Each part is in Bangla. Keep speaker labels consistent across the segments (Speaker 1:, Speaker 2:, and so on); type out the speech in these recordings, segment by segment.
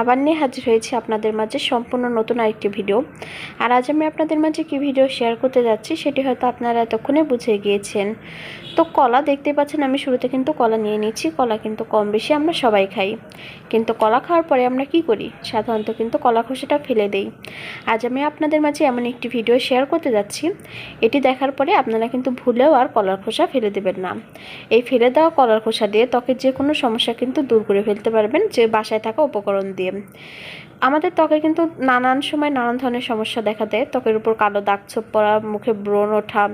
Speaker 1: আবার নিয়ে হাজির হয়েছি আপনাদের মাঝে সম্পূর্ণ নতুন আরেকটি ভিডিও। আর আজ আমি আপনাদের মাঝে কি ভিডিও শেয়ার করতে যাচ্ছি সেটি হয়তো আপনারা এতক্ষণে বুঝে গিয়েছেন। তো কলা দেখতে পাচ্ছেন, আমি শুরুতে কিন্তু কলা নিয়ে নিচ্ছি কলা কিন্তু কম বেশি আমরা সবাই খাই। কিন্তু কলা খাওয়ার পরে আমরা কি করি? সাধারণত কিন্তু কলা খোসাটা ফেলে দেই। আজ আমি আপনাদের মাঝে এমন একটি ভিডিও শেয়ার করতে যাচ্ছি। এটি দেখার পরে আপনারা কিন্তু ভুলেও আর কলার খোসা ফেলে দেবেন না। এই ফেলে দেওয়া কলার খোসা দিয়ে ত্বকের যে কোনো সমস্যা কিন্তু দূর করে ফেলতে পারবেন, যে বাসায় থাকা উপকরণ আমাদের ত্বকে কিন্তু নানান সময় নানান ধরনের সমস্যা দেখা দেয়। ত্বকের উপর কালো দাগ ছোপ পড়া, মুখে ব্রণ ওঠা,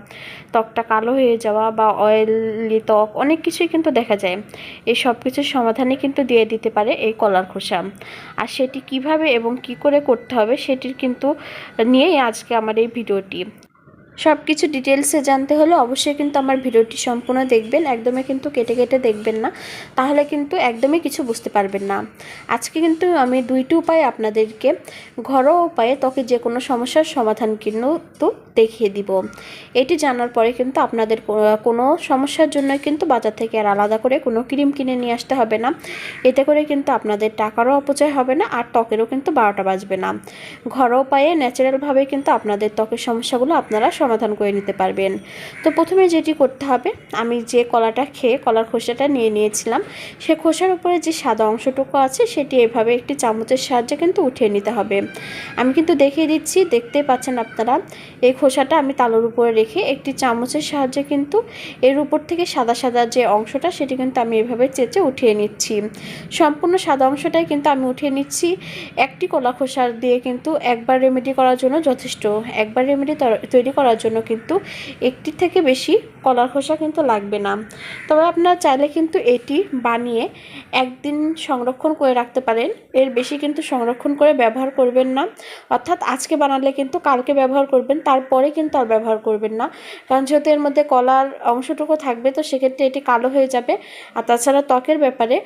Speaker 1: ত্বকটা কালো হয়ে যাওয়া বা অয়েলি ত্বক অনেক কিছুই কিন্তু দেখা যায়। এই সব কিছুর সমাধানই কিন্তু দিয়ে দিতে পারে এই কলার খোসা। আর সেটি কীভাবে এবং কি করে করতে হবে সেটির কিন্তু নিয়েই আজকে আমার এই ভিডিওটি। সব কিছু ডিটেলসে জানতে হলে অবশ্যই কিন্তু আমার ভিডিওটি সম্পূর্ণ দেখবেন, একদমই কিন্তু কেটে কেটে দেখবেন না, তাহলে কিন্তু একদমই কিছু বুঝতে পারবেন না। আজকে কিন্তু আমি দুইটি উপায় আপনাদেরকে ঘরোয়া উপায়ে ত্বকে যে কোনো সমস্যার সমাধান কিন্তু দেখিয়ে দিব। এটি জানার পরে কিন্তু আপনাদের কোনো সমস্যার জন্য কিন্তু বাজার থেকে আর আলাদা করে কোনো ক্রিম কিনে নিয়ে আসতে হবে না। এতে করে কিন্তু আপনাদের টাকারও অপচয় হবে না, আর ত্বকেরও কিন্তু বারোটা বাজবে না। ঘরোয়া উপায়ে ন্যাচারালভাবে কিন্তু আপনাদের ত্বকের সমস্যাগুলো আপনারা সমাধান করে নিতে পারবেন। তো প্রথমে যেটি করতে হবে, আমি যে কলাটা খেয়ে, কলার খোসাটা নিয়ে নিয়েছিলাম, সে খোসার উপরে যে সাদা অংশটুকু আছে, সেটি এভাবে একটি চামচের সাহায্যে কিন্তু উঠিয়ে নিতে হবে। আমি কিন্তু দেখিয়ে দিচ্ছি, দেখতেই পাচ্ছেন আপনারা, এই খোসাটা আমি তালুর উপরে রেখে একটি চামচের সাহায্যে কিন্তু এর উপর থেকে সাদা সাদা যে অংশটা, সেটি কিন্তু আমি এভাবে চেঁচে উঠিয়ে নিচ্ছি। সম্পূর্ণ সাদা অংশটাই কিন্তু আমি উঠিয়ে নিচ্ছি। একটি কলা খোসা দিয়ে কিন্তু একবার রেমেডি করার জন্য যথেষ্ট। একবার রেমেডি তৈরি করার জন্য কিন্তু একটি থেকে বেশি কলার খোসা কিন্তু লাগবে না। তবে আপনারা চাইলে কিন্তু এটি বানিয়ে একদিন সংরক্ষণ করে রাখতে পারেন। এর বেশি কিন্তু সংরক্ষণ করে ব্যবহার করবেন না। অর্থাৎ আজকে বানালে কিন্তু কালকে ব্যবহার করবেন, তারপরে কিন্তু আর ব্যবহার করবেন না। কারণ যেহেতু এর মধ্যে কলার অংশটুকু থাকবে, তো সেক্ষেত্রে এটি কালো হয়ে যাবে। আর তাছাড়া ত্বকের ব্যাপারে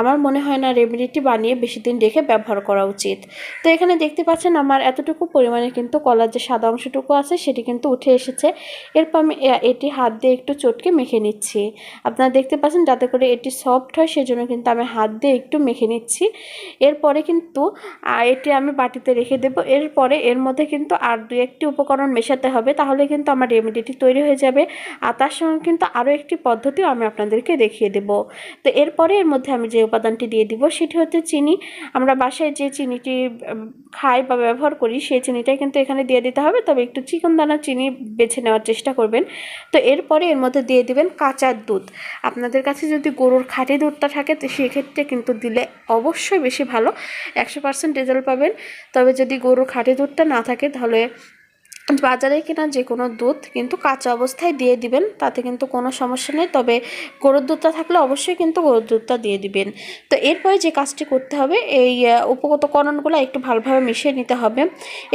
Speaker 1: আমার মনে হয় না রেমেডিটি বানিয়ে বেশি দিন রেখে ব্যবহার করা উচিত। তো এখানে দেখতে পাচ্ছেন আমার এতটুকু পরিমাণে কিন্তু কলার যে সাদা অংশটুকু আছে, সেটি কিন্তু উঠে এসেছে। এরপর আমি এটি হাত দিয়ে একটু চটকে মেখে নিচ্ছি। আপনারা দেখতে পাচ্ছেন যাতে করে এটি সফট হয়, সেজন্য কিন্তু আমি হাত দিয়ে একটু মেখে নিচ্ছি। এরপরে কিন্তু এটি আমি বাটিতে রেখে দেবো। এরপরে এর মধ্যে কিন্তু আর দু একটি উপকরণ মেশাতে হবে, তাহলে কিন্তু আমার রেমেডিটি তৈরি হয়ে যাবে। আর তার সঙ্গে কিন্তু আরও একটি পদ্ধতিও আমি আপনাদেরকে দেখিয়ে দেব। তো এরপরে এর মধ্যে আমি যে উপাদানটি দিয়ে দিব, সেটি হচ্ছে চিনি। আমরা বাসায় যে চিনিটি খাই বা ব্যবহার করি, সেই চিনিটাই কিন্তু এখানে দিয়ে দিতে হবে। তবে একটু চিকন দানা চিনি বেছে নেওয়ার চেষ্টা করবেন। তো এরপরে এর মধ্যে দিয়ে দিবেন কাঁচার দুধ। আপনাদের কাছে যদি গরুর খাঁটি দুধটা থাকে, তো সেক্ষেত্রে কিন্তু দিলে অবশ্যই বেশি ভালো। একশো পার্সেন্ট রেজাল্ট পাবেন। তবে যদি গরুর খাঁটি দুধটা না থাকে, তাহলে বাজারে কেনা যে কোনো দুধ কিন্তু কাঁচা অবস্থায় দিয়ে দিবেন, তাতে কিন্তু কোনো সমস্যা নেই। তবে গরুর দুধটা থাকলে অবশ্যই কিন্তু গরুর দুধটা দিয়ে দিবেন। তো এরপরে যে কাজটি করতে হবে, এই উপকরণগুলো একটু ভালোভাবে মিশিয়ে নিতে হবে।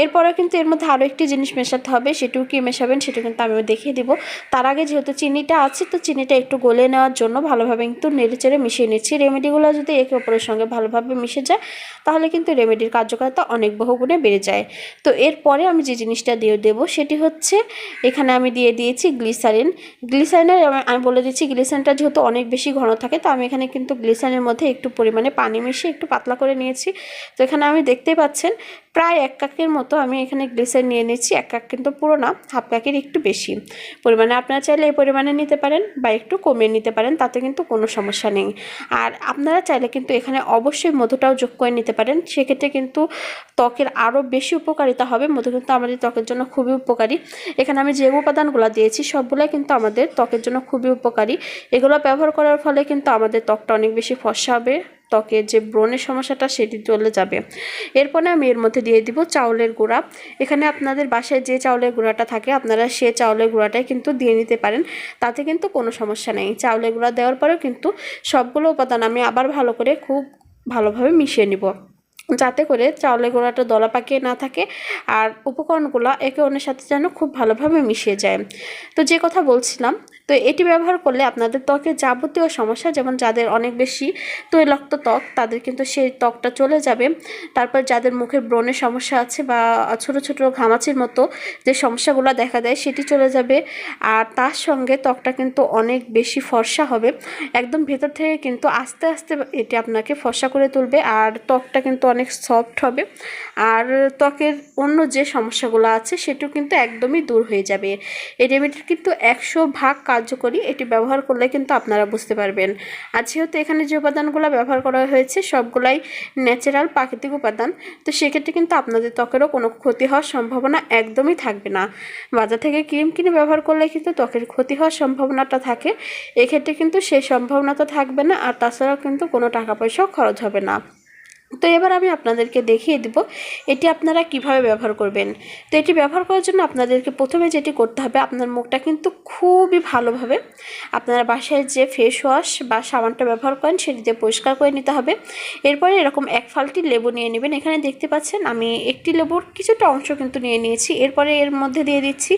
Speaker 1: এরপরে কিন্তু এর মধ্যে আরও একটি জিনিস মেশাতে হবে, সেটিও কি মেশাবেন সেটা কিন্তু আমি দেখিয়ে দিব। তার আগে যেহেতু চিনিটা আছে, তো চিনিটা একটু গলে নেওয়ার জন্য ভালোভাবে কিন্তু নেড়েচেড়ে মিশিয়ে নিচ্ছি। রেমেডিগুলো যদি একে অপরের সঙ্গে ভালোভাবে মিশে যায়, তাহলে কিন্তু রেমেডির কার্যকারিতা অনেক বহুগুণে বেড়ে যায়। তো এরপরে আমি যে জিনিসটা দিয়ে দেবো, সেটি হচ্ছে এখানে আমি দিয়ে দিয়েছি গ্লিসারিন। গ্লিসারিনের আমি- বলে দিচ্ছি গ্লিসারিনটা যেহেতু অনেক বেশি ঘন থাকে, তো আমি এখানে কিন্তু গ্লিসারিনের মধ্যে একটু পরিমাণে পানি মিশিয়ে একটু পাতলা করে নিয়েছি। তো এখানে আমি দেখতেই পাচ্ছেন, প্রায় এক কাকের মতো আমি এখানে গ্লিসারিন নিয়ে নিচ্ছি এক কাক কিন্তু পুরো না, হাফ কাকের একটু বেশি পরিমাণে। আপনারা চাইলে এই পরিমাণে নিতে পারেন বা একটু কমিয়ে নিতে পারেন, তাতে কিন্তু কোনো সমস্যা নেই। আর আপনারা চাইলে কিন্তু এখানে অবশ্যই মধুটাও যোগ করে নিতে পারেন। সেক্ষেত্রে কিন্তু ত্বকের আরও বেশি উপকারিতা হবে। মধু কিন্তু আমাদের ত্বকের জন্য খুবই উপকারী। এখানে আমি যে উপাদানগুলো দিয়েছি, সবগুলাই কিন্তু আমাদের ত্বকের জন্য খুবই উপকারী। এগুলো ব্যবহার করার ফলে কিন্তু আমাদের ত্বকটা অনেক বেশি ফসা হবে, ত্বকের যে ব্রণের সমস্যাটা সেটি চলে যাবে। এরপরে আমি এর মধ্যে দিয়ে দিব চাউলের গুঁড়া। এখানে আপনাদের বাসায় যে চাউলের গুঁড়াটা থাকে, আপনারা সে চাউলের গুঁড়াটাই কিন্তু দিয়ে নিতে পারেন। তাতে কিন্তু কোনো সমস্যা নেই। চাউলের গুঁড়া দেওয়ার পরেও কিন্তু সবগুলো উপাদান আমি আবার ভালো করে খুব ভালোভাবে মিশিয়ে নিব। যাতে করে চাউলের গোড়াটা দলা পাকিয়ে না থাকে আর উপকরণগুলো একে অন্যের সাথে যেন খুব ভালোভাবে মিশিয়ে যায়। তো যে কথা বলছিলাম, তো এটি ব্যবহার করলে আপনাদের ত্বকের যাবতীয় সমস্যা, যেমন যাদের অনেক বেশি তৈলাক্ত ত্বক, তাদের কিন্তু সেই ত্বকটা চলে যাবে। তারপর যাদের মুখের ব্রণের সমস্যা আছে বা ছোট ছোট ঘামাচির মতো যে সমস্যাগুলো দেখা দেয়, সেটি চলে যাবে। আর তার সঙ্গে ত্বকটা কিন্তু অনেক বেশি ফর্সা হবে। একদম ভেতর থেকে কিন্তু আস্তে আস্তে এটি আপনাকে ফর্সা করে তুলবে। আর ত্বকটা কিন্তু অনেক সফট হবে। আর ত্বকের অন্য যে সমস্যাগুলো আছে, সেটিও কিন্তু একদমই দূর হয়ে যাবে। এই রেমেডির কিন্তু একশো ভাগ কার্যকরী। এটি ব্যবহার করলে কিন্তু আপনারা বুঝতে পারবেন। আর যেহেতু এখানে যে উপাদানগুলো ব্যবহার করা হয়েছে, সবগুলাই ন্যাচারাল প্রাকৃতিক উপাদান, তো সেক্ষেত্রে কিন্তু আপনাদের ত্বকেরও কোনো ক্ষতি হওয়ার সম্ভাবনা একদমই থাকবে না। বাজার থেকে ক্রিম কিনে ব্যবহার করলে কিন্তু ত্বকের ক্ষতি হওয়ার সম্ভাবনাটা থাকে। এক্ষেত্রে কিন্তু সেই সম্ভাবনাটা থাকবে না, আর তাছাড়াও কিন্তু কোনো টাকা পয়সাও খরচ হবে না। তো এবার আমি আপনাদেরকে দেখিয়ে দিব এটি আপনারা কীভাবে ব্যবহার করবেন। তো এটি ব্যবহার করার জন্য আপনাদেরকে প্রথমে যেটি করতে হবে, আপনার মুখটা কিন্তু খুবই ভালোভাবে আপনারা বাসায় যে ফেস ওয়াশ বা সাবানটা ব্যবহার করেন সেটি দিয়ে পরিষ্কার করে নিতে হবে। এরপরে এরকম এক ফালটি লেবু নিয়ে নেবেন। এখানে দেখতে পাচ্ছেন আমি একটি লেবুর কিছুটা অংশ কিন্তু নিয়ে নিয়েছি। এরপরে এর মধ্যে দিয়ে দিচ্ছি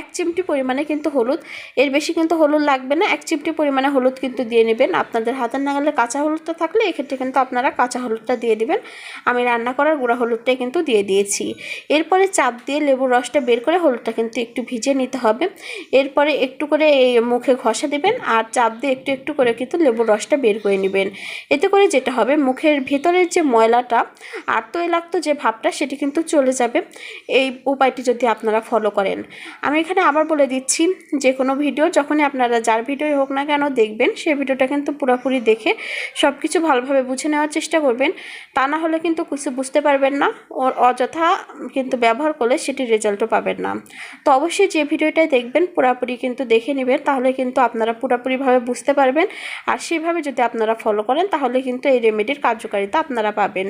Speaker 1: এক চিমটি পরিমাণে কিন্তু হলুদ। এর বেশি কিন্তু হলুদ লাগবে না, এক চিমটি পরিমাণে হলুদ কিন্তু দিয়ে নেবেন। আপনাদের হাতের নাগালে কাঁচা হলুদটা থাকলে এক্ষেত্রে কিন্তু আপনারা কাঁচা হলুদটা দিয়ে দিবেন। আমি রান্না করার গুঁড়া হলুদটাই কিন্তু দিয়ে দিয়েছি। এরপরে চাপ দিয়ে লেবুর রসটা বের করে হলুদটা কিন্তু একটু ভিজে নিতে হবে। এরপরে একটু করে এই মুখে ঘষা দেবেন আর চাপ দিয়ে একটু একটু করে কিন্তু লেবুর রসটা বের করে নেবেন। এতে করে যেটা হবে, মুখের ভেতরের যে ময়লাটা আর তৈলাক্ত যে ভাবটা, সেটি কিন্তু চলে যাবে। এই উপায়টি যদি আপনারা ফলো করেন। আমি এখানে আবার বলে দিচ্ছি যে কোনো ভিডিও যখনই আপনারা যার ভিডিও হোক না কেন দেখবেন সেই ভিডিওটা কিন্তু পুরোপুরি দেখে সব কিছু ভালোভাবে বুঝে নেওয়ার চেষ্টা করবেন। তা না হলে কিন্তু কিছু বুঝতে পারবেন না। ওর অযথা কিন্তু ব্যবহার করলে সেটির রেজাল্টও পাবেন না। তো অবশ্যই যে ভিডিওটাই দেখবেন পুরোপুরি কিন্তু দেখে নেবেন, তাহলে কিন্তু আপনারা পুরোপুরিভাবে বুঝতে পারবেন। আর সেইভাবে যদি আপনারা ফলো করেন, তাহলে কিন্তু এই রেমেডির কার্যকারিতা আপনারা পাবেন।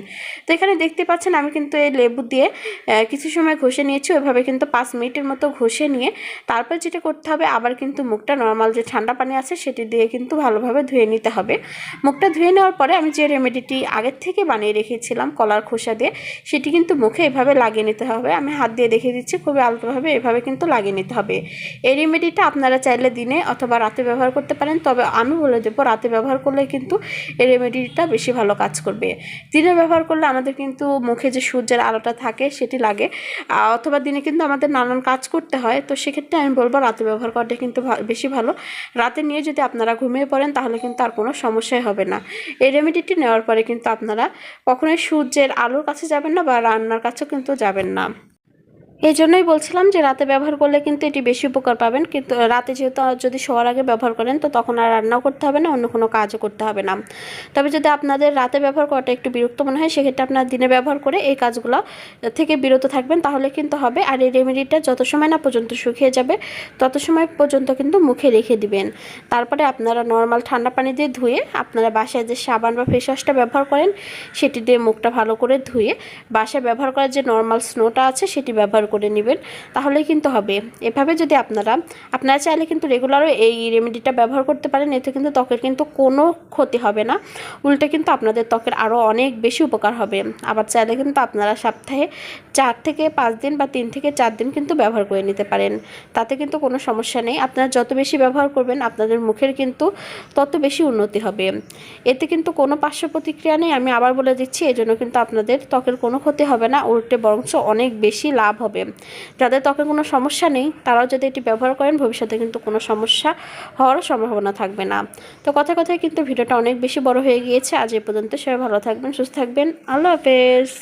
Speaker 1: তো এখানে দেখতে পাচ্ছেন আমি কিন্তু এই লেবু দিয়ে কিছু সময় ঘষে নিয়েছি, ওইভাবে কিন্তু পাঁচ মিনিটের মতো ঘষে নিয়ে তারপর যেটা করতে হবে, আবার কিন্তু মুখটা নর্মাল যে ঠান্ডা পানি আছে, সেটি দিয়ে কিন্তু ভালোভাবে ধুয়ে নিতে হবে। মুখটা ধুয়ে নেওয়ার পরে আমি যে রেমেডিটি আগের থেকে বানিয়ে রেখেছিলাম কলার খোসা দিয়ে। সেটি কিন্তু মুখে এভাবে লাগিয়ে নিতে হবে। আমি হাত দিয়ে দেখে দিচ্ছি, খুবই আলতোভাবে এভাবে কিন্তু লাগিয়ে নিতে হবে। এই রেমেডিটা আপনারা চাইলে দিনে অথবা রাতে ব্যবহার করতে পারেন। তবে আমি বলে দেবো, রাতে ব্যবহার করলে কিন্তু এই রেমেডিটা বেশি ভালো কাজ করবে। দিনে ব্যবহার করলে আমাদের কিন্তু মুখে যে সূর্যের আলোটা থাকে, সেটি লাগে। অথবা দিনে কিন্তু আমাদের নানান কাজ করতে হয়। তো সেক্ষেত্রে আমি বলব, রাতে ব্যবহার করাটা কিন্তু বেশি ভালো। রাতে নিয়ে যদি আপনারা ঘুমিয়ে পড়েন, তাহলে কিন্তু আর কোনো সমস্যাই হবে না। এই রেমেডিটি নেওয়ার পরে কিন্তু আপনারা কখনোই সূর্যের আলোর কাছে যাবেন না বা রান্নার কাছেও কিন্তু যাবেন না। এই জন্যই বলছিলাম যে রাতে ব্যবহার করলে কিন্তু এটি বেশি উপকার পাবেন। কিন্তু রাতে যেহেতু যদি শোয়ার আগে ব্যবহার করেন, তো তখন আর রান্নাও করতে হবে না, অন্য কোনো কাজও করতে হবে না। তবে যদি আপনাদের রাতে ব্যবহার করাটা একটু বিরক্ত মনে হয়, সেক্ষেত্রে আপনার দিনে ব্যবহার করে এই কাজগুলো থেকে বিরত থাকবেন, তাহলে কিন্তু হবে। আর এই রেমেডিটা যত সময় না পর্যন্ত শুকিয়ে যাবে, তত সময় পর্যন্ত কিন্তু মুখে রেখে দিবেন। তারপরে আপনারা নর্মাল ঠান্ডা পানি দিয়ে ধুয়ে, আপনারা বাসায় যে সাবান বা ফেস ওয়াশটা ব্যবহার করেন, সেটি দিয়ে মুখটা ভালো করে ধুয়ে, বাসায় ব্যবহার করার যে নর্মাল স্নোটা আছে, সেটি ব্যবহার করে নেবেন, তাহলেই কিন্তু হবে। এভাবে যদি আপনারা আপনারা চাইলে কিন্তু রেগুলারও এই রেমেডিটা ব্যবহার করতে পারেন, এতে কিন্তু ত্বকের কিন্তু কোনো ক্ষতি হবে না। উল্টে কিন্তু আপনাদের ত্বকের আরও অনেক বেশি উপকার হবে। আবার চাইলে কিন্তু আপনারা সপ্তাহে চার থেকে পাঁচ দিন বা তিন থেকে চার দিন কিন্তু ব্যবহার করে নিতে পারেন। তাতে কিন্তু কোনো সমস্যা নেই। আপনারা যত বেশি ব্যবহার করবেন, আপনাদের মুখের কিন্তু তত বেশি উন্নতি হবে। এতে কিন্তু কোনো পার্শ্ব প্রতিক্রিয়া নেই। আমি আবার বলে দিচ্ছি, এজন্য কিন্তু আপনাদের ত্বকের কোনো ক্ষতি হবে না। উল্টে বরঞ্চ অনেক বেশি লাভ হবে। যাদের ত্বকের কোনো সমস্যা নেই, তারাও যদি এটি ব্যবহার করেন, ভবিষ্যতে কিন্তু কোনো সমস্যা হওয়ার সম্ভাবনা থাকবে না। তো কথা কথায় কিন্তু ভিডিওটা অনেক বেশি বড় হয়ে গিয়েছে। আজ এ পর্যন্ত সবাই ভালো থাকবেন, সুস্থ থাকবেন। আল্লাহ হাফেজ।